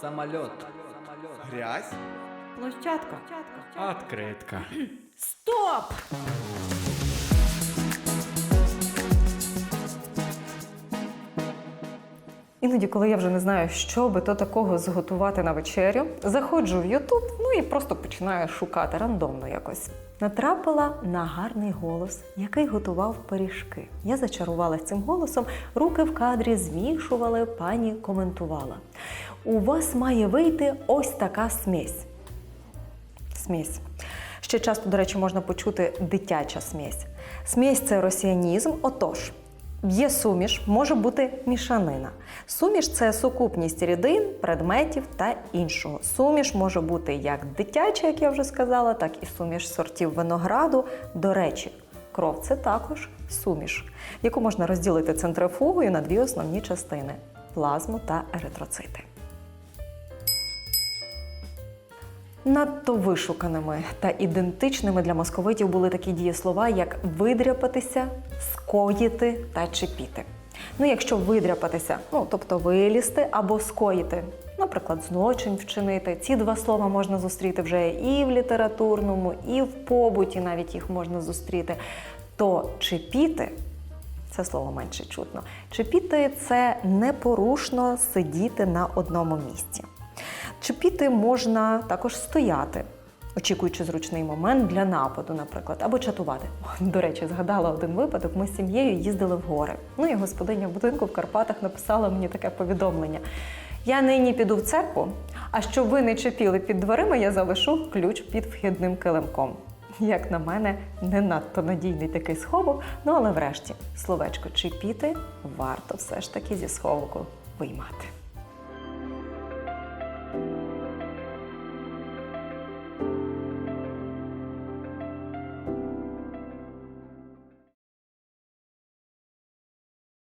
Самолет. Грязь? Площадка. Откритка. Стоп! Іноді, коли я вже не знаю, що би то такого зготувати на вечерю, заходжу в Ютуб, ну і просто починаю шукати рандомно якось. Натрапила на гарний голос, який готував пиріжки. Я зачарувалася цим голосом, руки в кадрі змішували, пані коментувала. У вас має вийти ось така смесь. Смесь. Ще часто, до речі, можна почути дитяча смесь. Смесь це росіянізм. Отож, є суміш, може бути мішанина. Суміш це сукупність рідин, предметів та іншого. Суміш може бути як дитяча, як я вже сказала, так і суміш сортів винограду. До речі, кров це також суміш, яку можна розділити центрифугою на дві основні частини плазму та еритроцити. Надто вишуканими та ідентичними для московитів були такі дієслова, як видряпатися, скоїти та чепіти. Ну, якщо видряпатися, ну тобто вилізти або скоїти, наприклад, злочин вчинити. Ці два слова можна зустріти вже і в літературному, і в побуті навіть їх можна зустріти. То чепіти це слово менше чутно. Чепіти це непорушно сидіти на одному місці. Чепіти можна також стояти, очікуючи зручний момент для нападу, наприклад, або чатувати. До речі, згадала один випадок. Ми з сім'єю їздили в гори. Ну і господиня в будинку в Карпатах написала мені таке повідомлення. Я нині піду в церкву, а щоб ви не чепіли під дверима, я залишу ключ під вхідним килимком. Як на мене, не надто надійний такий сховок, ну але врешті словечко чіпіти варто все ж таки зі сховку виймати.